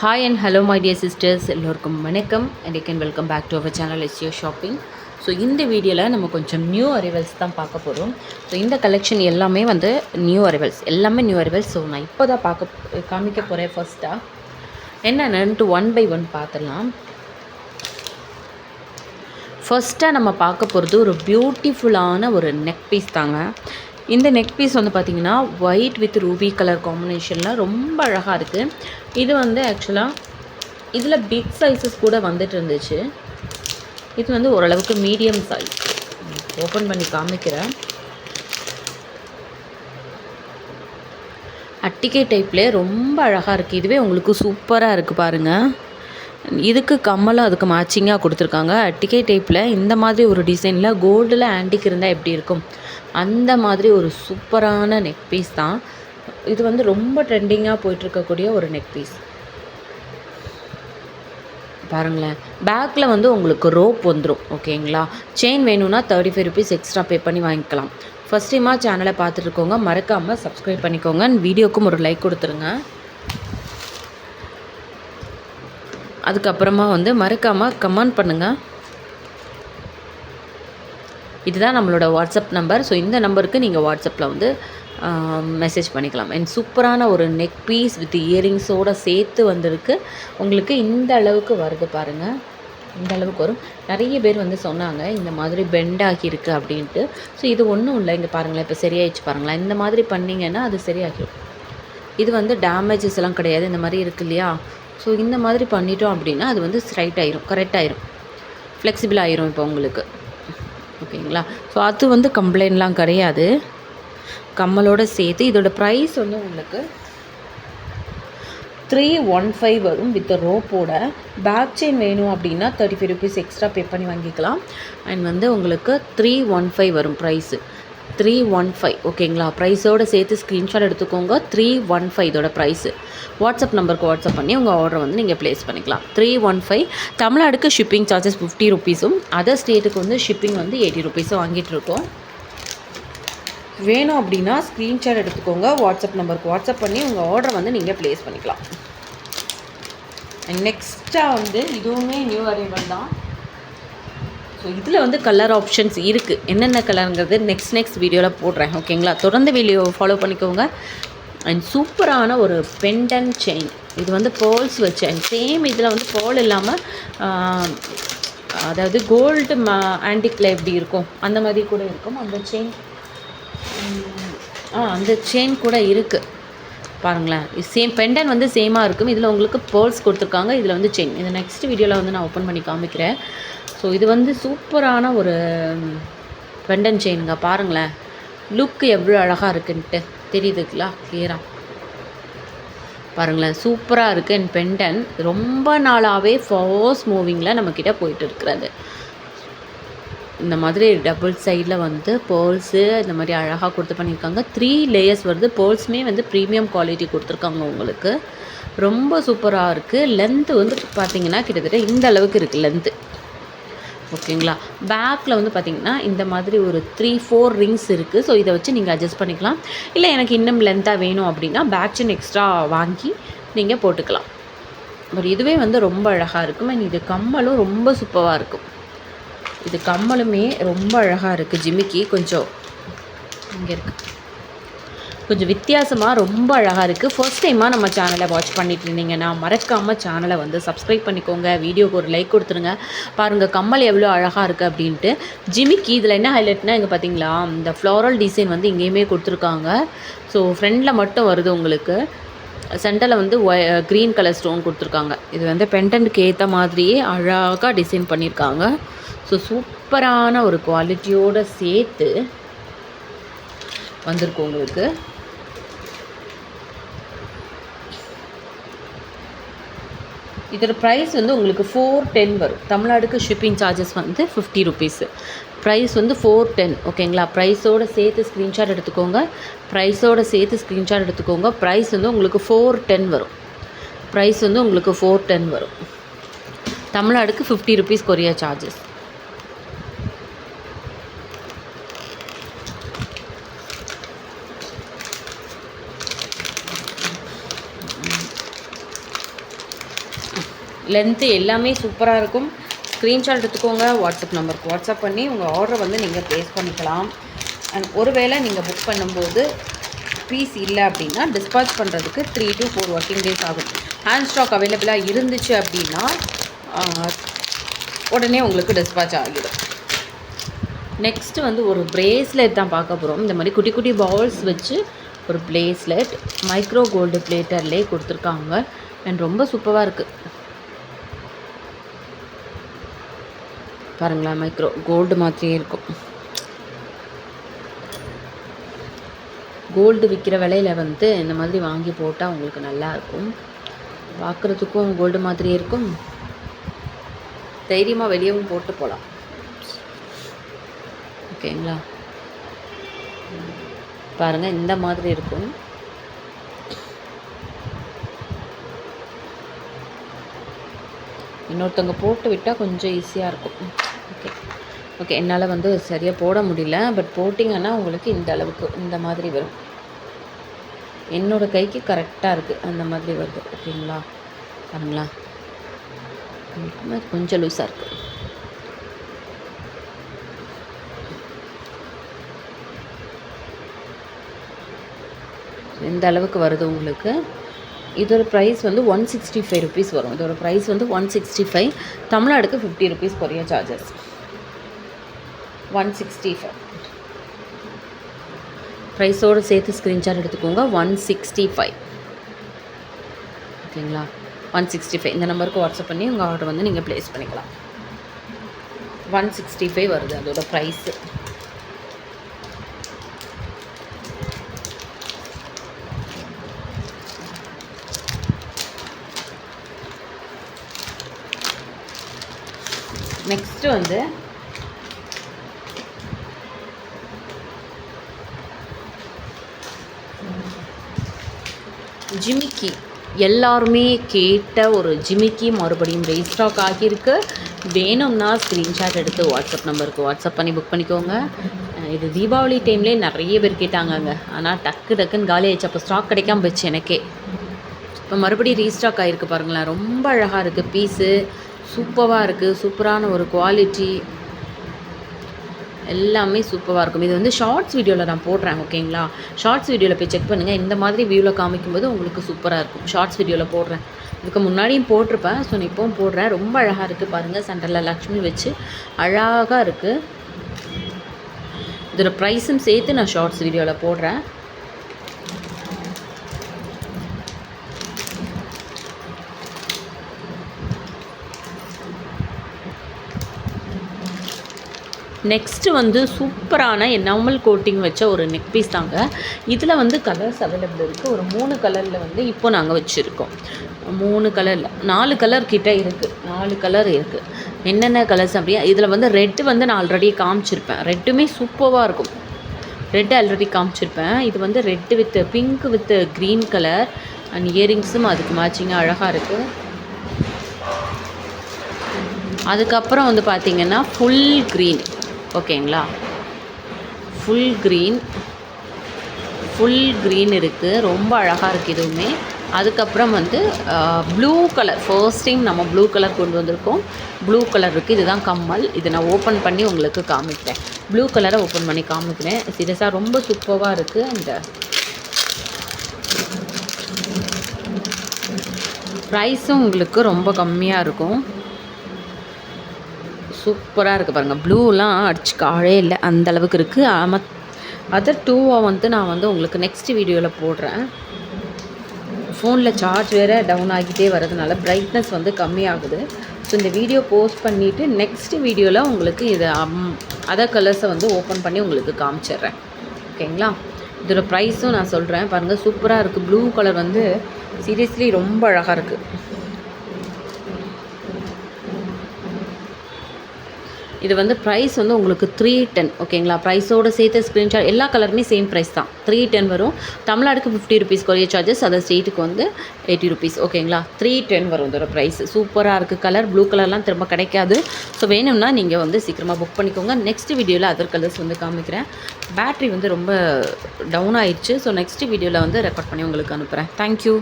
Hi and hello my dear sisters எல்லோருக்கும் வணக்கம். And can welcome back to our channel S U shopping so இந்த வீடியோவில் நம்ம கொஞ்சம் நியூ அரைவல்ஸ் தான் பார்க்க போகிறோம் ஸோ இந்த கலெக்ஷன் எல்லாமே வந்து நியூ அரைவல்ஸ் எல்லாமே நியூ அரைவல்ஸ் ஸோ நான் இப்போ தான் பார்க்க காமிக்க போகிறேன் ஃபர்ஸ்ட்டாக என்னென்னு ஒன் பை ஒன் பார்த்துடலாம். ஃபர்ஸ்ட்டாக நம்ம பார்க்க போகிறது ஒரு பியூட்டிஃபுல்லான ஒரு நெக் பீஸ் தாங்க. இந்த நெக் பீஸ் வந்து பார்த்திங்கன்னா ஒயிட் வித் ரூபி கலர் காம்பினேஷனில் ரொம்ப அழகாக இருக்குது இது வந்து ஆக்சுவலாக இதில் பிக் சைஸஸ் கூட வந்துட்டு இருந்துச்சு. இது வந்து ஓரளவுக்கு மீடியம் சைஸ் ஓப்பன் பண்ணி காமிக்கிறேன். அட்டிகை டைப்லேயே ரொம்ப அழகாக இருக்குது இதுவே உங்களுக்கு சூப்பராக இருக்குது பாருங்கள் இதுக்கு கம்மலும் அதுக்கு மேட்சிங்காக கொடுத்துருக்காங்க. டிக்கை டைப்பில் இந்த மாதிரி ஒரு டிசைனில் கோல்டில் ஆன்டிக் இருந்தால் எப்படி இருக்கும்? அந்த மாதிரி ஒரு சூப்பரான நெக் பீஸ் தான். இது வந்து ரொம்ப ட்ரெண்டிங்காக போயிட்டுருக்கக்கூடிய ஒரு நெக் பீஸ் பாருங்களேன். பேக்கில் வந்து உங்களுக்கு ரோப் வந்துடும் ஓகேங்களா செயின் வேணும்னா thirty five rupees extra pay பண்ணி வாங்கிக்கலாம். ஃபஸ்ட் டைமாக சேனலை பார்த்துட்ருக்கோங்க மறக்காமல் சப்ஸ்கிரைப் பண்ணிக்கோங்க. வீடியோக்கும் ஒரு லைக் கொடுத்துருங்க. அதுக்கப்புறமா வந்து மறக்காமல் கமெண்ட் பண்ணுங்கள் இதுதான் நம்மளோட வாட்ஸ்அப் நம்பர் ஸோ இந்த நம்பருக்கு நீங்கள் வாட்ஸ்அப்பில் வந்து மெசேஜ் பண்ணிக்கலாம். அண்ட் சூப்பரான ஒரு நெக் பீஸ் வித் இயரிங்ஸோடு சேர்த்து வந்திருக்கு. உங்களுக்கு இந்த அளவுக்கு வருது பாருங்கள் இந்த அளவுக்கு வரும். நிறைய பேர் வந்து சொன்னாங்க இந்த மாதிரி பெண்ட் ஆகியிருக்கு அப்படின்ட்டு. ஸோ இது ஒன்றும் இல்லை. இங்கே பாருங்களேன் இப்போ சரியாயிடுச்சு பாருங்களேன். இந்த மாதிரி பண்ணிங்கன்னா அது சரியாகிடும். இது வந்து டேமேஜஸ் எல்லாம் கிடையாது. இந்த மாதிரி இருக்கு இல்லையா? ஸோ இந்த மாதிரி பண்ணிட்டோம் அப்படின்னா அது வந்து ஸ்ட்ரைட் ஆயிரும் கரெக்ட் ஆயிரும். ஃப்ளெக்சிபிள் ஆயிரும் இப்போ உங்களுக்கு. ஓகேங்களா? ஸோ அது வந்து கம்ப்ளைண்ட்லாம் கிடையாது. கம்மலோடு சேர்த்து இதோட ப்ரைஸ் வந்து உங்களுக்கு த்ரீ ஒன் ஃபைவ் வரும் வித் ரோப்போட பேக் செயின் வேணும் அப்படின்னா thirty five rupees extra pay பண்ணி வாங்கிக்கலாம். அண்ட் வந்து உங்களுக்கு த்ரீ ஒன் ஃபைவ் வரும் ப்ரைஸு த்ரீ ஒன் ஃபைவ் ஓகேங்களா ப்ரைஸோடு சேர்த்து ஸ்க்ரீன்ஷாட் எடுத்துக்கோங்க. த்ரீ ஒன் ஃபைவ் இதோட ப்ரைஸு வாட்ஸ்அப் நம்பருக்கு வாட்ஸ்அப் பண்ணி உங்கள் ஆர்டரை வந்து நீங்கள் ப்ளேஸ் பண்ணிக்கலாம். த்ரீ ஒன் ஃபைவ் தமிழ்நாடுக்கு ஷிப்பிங் சார்ஜஸ் ஃபிஃப்டி ருபீஸும் அதர் ஸ்டேட்டுக்கு வந்து ஷிப்பிங் வந்து எயிட்டி ருபீஸும் வாங்கிட்டு இருக்கோம். வேணும் அப்படின்னா ஸ்க்ரீன்ஷாட் எடுத்துக்கோங்க. வாட்ஸ்அப் நம்பருக்கு வாட்ஸ்அப் பண்ணி உங்கள் ஆர்டரை வந்து நீங்கள் ப்ளேஸ் பண்ணிக்கலாம். நெக்ஸ்ட்டாக வந்து இதுவுமே நியூ அரைவல் தான். ஸோ இதில் வந்து கலர் ஆப்ஷன்ஸ் இருக்குது என்னென்ன கலருங்கிறது நெக்ஸ்ட் நெக்ஸ்ட் வீடியோவில் போடுறேன். ஓகேங்களா தொடர்ந்து வீடியோ ஃபாலோ பண்ணிக்கோங்க. அண்ட் சூப்பரான ஒரு பெண்டன் செயின் இது வந்து பேர்ல்ஸ் வச்ச சேம் இதில் வந்து பேர்ல் இல்லாமல் அதாவது கோல்டு ஆன்டிக்கில் எப்படி இருக்கும்? அந்த மாதிரி கூட இருக்கும். அந்த செயின் ஆ அந்த செயின் கூட இருக்குது பாருங்களேன். சேம் பெண்டன் வந்து சேமாக இருக்கும். இதில் உங்களுக்கு பேர்ல்ஸ் கொடுத்துருக்காங்க. இதில் வந்து செயின் இந்த நெக்ஸ்ட் வீடியோவில் வந்து நான் ஓப்பன் பண்ணி காமிக்கிறேன். ஸோ இது வந்து சூப்பரான ஒரு பெண்டன் செயினுங்க பாருங்களேன். லுக் எவ்வளோ அழகாக இருக்குன்ட்டு. தெரியுதுங்களா கிளியராக பாருங்களேன். சூப்பராக இருக்குது என் பெண்டன் ரொம்ப நாளாகவே ஃபாஸ்ட் மூவிங்கில் நம்மக்கிட்ட போயிட்டு இருக்கிறது. இந்த மாதிரி டபுள் சைடில் வந்து பேர்ல்ஸு இந்த மாதிரி அழகாக கொடுத்து பண்ணியிருக்காங்க. த்ரீ லேயர்ஸ் வருது. பேர்ல்ஸுமே வந்து ப்ரீமியம் குவாலிட்டி கொடுத்துருக்காங்க உங்களுக்கு. ரொம்ப சூப்பராக இருக்குது லென்த்து வந்து பார்த்திங்கன்னா கிட்டத்தட்ட இந்த அளவுக்கு இருக்குது லென்த்து ஓகேங்களா? பேக்கில் வந்து பார்த்திங்கன்னா இந்த மாதிரி ஒரு த்ரீ ஃபோர் ரிங்ஸ் இருக்குது ஸோ இதை வச்சு நீங்கள் அட்ஜஸ்ட் பண்ணிக்கலாம். இல்லை எனக்கு இன்னும் லென்த்தாக வேணும் அப்படின்னா பேக் செயின் எக்ஸ்ட்ரா வாங்கி நீங்கள் போட்டுக்கலாம். பட் இதுவே வந்து ரொம்ப அழகாக இருக்கும். அண்ட் இது கம்மலும் ரொம்ப சூப்பராக இருக்கும். இது கம்மலுமே ரொம்ப அழகாக இருக்குது ஜிமிக்கி கொஞ்சம் இங்கே இருக்குது கொஞ்சம் வித்தியாசமாக ரொம்ப அழகாக இருக்குது ஃபர்ஸ்ட் டைமாக நம்ம சேனலை வாட்ச் பண்ணிட்டு இருந்தீங்கன்னா மறக்காமல் சேனலை வந்து சப்ஸ்கிரைப் பண்ணிக்கோங்க. வீடியோக்கு ஒரு லைக் கொடுத்துருங்க. பாருங்கள் கம்மல் எவ்வளோ அழகாக இருக்குது அப்படின்ட்டு. ஜிமிக்கி இதில் என்ன ஹைலைட்னா இங்கே பார்த்தீங்களா இந்த ஃப்ளோரல் டிசைன் வந்து இங்கேயுமே கொடுத்துருக்காங்க. ஸோ ஃப்ரெண்டில் மட்டும் வருது உங்களுக்கு. சென்டரில் வந்து ஒய் க்ரீன் கலர் ஸ்டோன் கொடுத்துருக்காங்க. இது வந்து பெண்டன்ட்க்கு ஏற்ற மாதிரியே அழகாக டிசைன் பண்ணியிருக்காங்க ஸோ சூப்பரான ஒரு குவாலிட்டியோடு சேர்த்து வந்திருக்கு உங்களுக்கு. இதோட ப்ரைஸ் வந்து உங்களுக்கு ஃபோர் டென் வரும். தமிழ்நாடுக்கு ஷிப்பிங் சார்ஜஸ் வந்து ஃபிஃப்டி ருபீஸு ப்ரைஸ் வந்து ஃபோர் டென் ஓகேங்களா ப்ரைஸோடு சேர்த்து ஸ்க்ரீன்ஷாட் எடுத்துக்கோங்க. ப்ரைஸோடு சேர்த்து ஸ்க்ரீன்ஷாட் எடுத்துக்கோங்க. ப்ரைஸ் வந்து உங்களுக்கு ஃபோர் டென் வரும். ப்ரைஸ் வந்து உங்களுக்கு ஃபோர் டென் வரும். தமிழ்நாடுக்கு fifty rupees courier charges length எல்லாமே சூப்பராக இருக்கும். ஸ்க்ரீன்ஷாட் எடுத்துக்கோங்க வாட்ஸ்அப் நம்பருக்கு வாட்ஸ்அப் பண்ணி உங்கள் ஆர்டரை வந்து நீங்கள் ப்ளேஸ் பண்ணிக்கலாம். அண்ட் ஒருவேளை நீங்கள் புக் பண்ணும்போது பீஸ் இல்லை அப்படின்னா டிஸ்பாச் பண்ணுறதுக்கு three to four working days ஆகும். ஹேண்ட் ஸ்டாக் அவைலபிளாக இருந்துச்சு அப்படின்னா உடனே உங்களுக்கு டிஸ்பாச் ஆகிடும். நெக்ஸ்ட்டு வந்து ஒரு ப்ரேஸ்லெட் தான் பார்க்க போகிறோம் இந்த மாதிரி குட்டி குட்டி பால்ஸ் வச்சு ஒரு ப்ளேஸ்லெட் மைக்ரோ கோல்டு பிளேட்டர்லேயே கொடுத்துருக்காங்க. அண்ட் ரொம்ப சூப்பராக இருக்குது பாருங்களேன் மைக்ரோ கோல்டு மாதிரியே இருக்கும். கோல்டு விற்கிற விலையில வந்து இந்த மாதிரி வாங்கி போட்டால் உங்களுக்கு நல்லா இருக்கும். பார்க்குறதுக்கும் கோல்டு மாதிரியே இருக்கும். தைரியமாக வெளியவும் போட்டு போகலாம் ஓகேங்களா பாருங்கள் இந்த மாதிரி இருக்கும். இன்னொருத்தவங்க போட்டு விட்டால் கொஞ்சம் ஈஸியாக இருக்கும். ஓகே என்னால் வந்து சரியாக போட முடியல. பட் போட்டிங்கன்னா உங்களுக்கு இந்த அளவுக்கு இந்த மாதிரி வரும். என்னோடய கைக்கு கரெக்டாக இருக்குது அந்த மாதிரி வருது. ஓகேங்களா பாருங்களா? கொஞ்சம் லூஸாக இருக்குது இந்த அளவுக்கு வருது உங்களுக்கு? இதோட ப்ரைஸ் வந்து ஒன் சிக்ஸ்டி ஃபைவ் ருபீஸ் வரும். இதோட ப்ரைஸ் வந்து one sixty five தமிழ்நாடுக்கு fifty rupees courier charges one sixty five ப்ரைஸோடு சேர்த்து ஸ்க்ரீன்ஷாட் எடுத்துக்கோங்க. ஒன் சிக்ஸ்டி ஃபைவ் ஓகேங்களா? ஒன் சிக்ஸ்டி ஃபைவ் இந்த நம்பருக்கு வாட்ஸ்அப் பண்ணி உங்கள் ஆர்டர் வந்து நீங்கள் ப்ளேஸ் பண்ணிக்கலாம். ஒன் சிக்ஸ்டி ஃபைவ் வருது அதோட ப்ரைஸு நெக்ஸ்ட்டு வந்து ஜிமிக்கி. எல்லாருமே கேட்ட ஒரு ஜிமிக்கி மறுபடியும் ரீஸ்டாக் ஆகியிருக்கு. வேணும்னா ஸ்க்ரீன்ஷாட் எடுத்து வாட்ஸ்அப் நம்பருக்கு வாட்ஸ்அப் பண்ணி புக் பண்ணிக்கோங்க. இது தீபாவளி டைம்லேயே நிறைய பேர் கேட்டாங்கங்க. ஆனால் டக்கு டக்குன்னு காலி ஆயிடுச்சு. அப்போ ஸ்டாக் கிடைக்காம போச்சு எனக்கே. இப்போ மறுபடியும் ரீஸ்டாக் ஆகிருக்கு பாருங்களேன். ரொம்ப அழகாக இருக்குது பீஸு சூப்பராக இருக்குது சூப்பரான ஒரு குவாலிட்டி எல்லாமே சூப்பராக இருக்கும். இது வந்து ஷார்ட்ஸ் வீடியோவில் நான் போடுறேன் ஓகேங்களா ஷார்ட்ஸ் வீடியோவில் போய் செக் பண்ணுங்கள் இந்த மாதிரி வியூவில் காமிக்கும்போது உங்களுக்கு சூப்பராக இருக்கும். ஷார்ட்ஸ் வீடியோவில் போடுறேன். இதுக்கு முன்னாடியும் போட்டிருப்பேன். ஸோ நான் இப்போவும் போடுறேன். ரொம்ப அழகாக இருக்குது பாருங்கள் சென்டரில் லக்ஷ்மி வச்சு அழகாக இருக்குது இதோட ப்ரைஸும் சேர்த்து நான் ஷார்ட்ஸ் வீடியோவில் போடுறேன். நெக்ஸ்ட்டு வந்து சூப்பரான நார்மல் கோட்டிங் வச்ச ஒரு நெக் பீஸ் தாங்க. இதில் வந்து கலர்ஸ் அவைலபிள் இருக்குது ஒரு மூணு கலரில் வந்து இப்போ நாங்கள் வச்சுருக்கோம். மூணு கலரில் நாலு கலர் கிட்டே இருக்குது நாலு கலர் இருக்குது என்னென்ன கலர்ஸ் அப்படியே இதில் வந்து ரெட்டு வந்து நான் ஆல்ரெடி காமிச்சிருப்பேன். ரெட்டுமே சூப்பராக இருக்கும். ரெட் ஆல்ரெடி காமிச்சிருப்பேன். இது வந்து red with pink with green colour and இயரிங்ஸும் அதுக்கு மேட்சிங்காக அழகாக இருக்குது அதுக்கப்புறம் வந்து பார்த்திங்கன்னா ஃபுல் க்ரீன் ஓகேங்களா? ஃபுல் க்ரீன் ஃபுல் க்ரீன் இருக்குது ரொம்ப அழகாக இருக்குது இதுவுமே. அதுக்கப்புறம் வந்து ப்ளூ கலர் ஃபர்ஸ்ட் டைம் நம்ம ப்ளூ கலர் கொண்டு வந்திருக்கோம். ப்ளூ கலர் இருக்குது இதுதான் கம்மல். இதை நான் ஓப்பன் பண்ணி உங்களுக்கு காமிக்கிறேன். ப்ளூ கலரை ஓப்பன் பண்ணி காமிக்கிறேன். சீரியஸாக ரொம்ப சூப்பராக இருக்குது அந்த ப்ரைஸும் உங்களுக்கு ரொம்ப கம்மியாக இருக்கும். சூப்பராக இருக்குது பாருங்கள் ப்ளூலாம் அடிச்சு காழே இல்லை அந்த அளவுக்கு இருக்குது மத் அதர் டூவாக வந்து நான் வந்து உங்களுக்கு நெக்ஸ்ட் வீடியோவில் போடுறேன். ஃபோனில் சார்ஜ் வேறு டவுன் ஆகிட்டே வரதுனால பிரைட்னஸ் வந்து கம்மியாகுது. ஸோ இந்த வீடியோ போஸ்ட் பண்ணிவிட்டு நெக்ஸ்ட் வீடியோவில் உங்களுக்கு இதை அதர் கலர்ஸை வந்து ஓப்பன் பண்ணி உங்களுக்கு காமிச்சிடுறேன். ஓகேங்களா இதோட ப்ரைஸும் நான் சொல்கிறேன் பாருங்கள் சூப்பராக இருக்குது ப்ளூ கலர் வந்து சீரியஸ்லி ரொம்ப அழகாக இருக்குது இது வந்து ப்ரைஸ் வந்து உங்களுக்கு த்ரீ டென் ஓகேங்களா ப்ரைஸோடு சேர்த்து ஸ்க்ரீன்ஷாட் எல்லா கலருமே சேம் ப்ரைஸ் தான். த்ரீ டென் வரும். தமிழ்நாடுக்கு fifty rupees courier charges other ஸ்டேட்டுக்கு வந்து எயிட்டி ருபீஸ் ஓகேங்களா த்ரீ டென் வரும் இதோட ப்ரைஸ் சூப்பராக இருக்குது கலர் ப்ளூ கலர்லாம் திரும்ப கிடைக்காது. ஸோ வேணும்னா நீங்கள் வந்து சீக்கிரமாக புக் பண்ணிக்கோங்க. நெக்ஸ்ட் வீடியோவில் அதர் கலர்ஸ் வந்து காமிக்கிறேன். பேட்ரி வந்து ரொம்ப டவுன் ஆயிடுச்சு. ஸோ நெக்ஸ்ட் வீடியோவில் வந்து ரெக்கார்ட் பண்ணி உங்களுக்கு அனுப்புகிறேன் தேங்க்யூ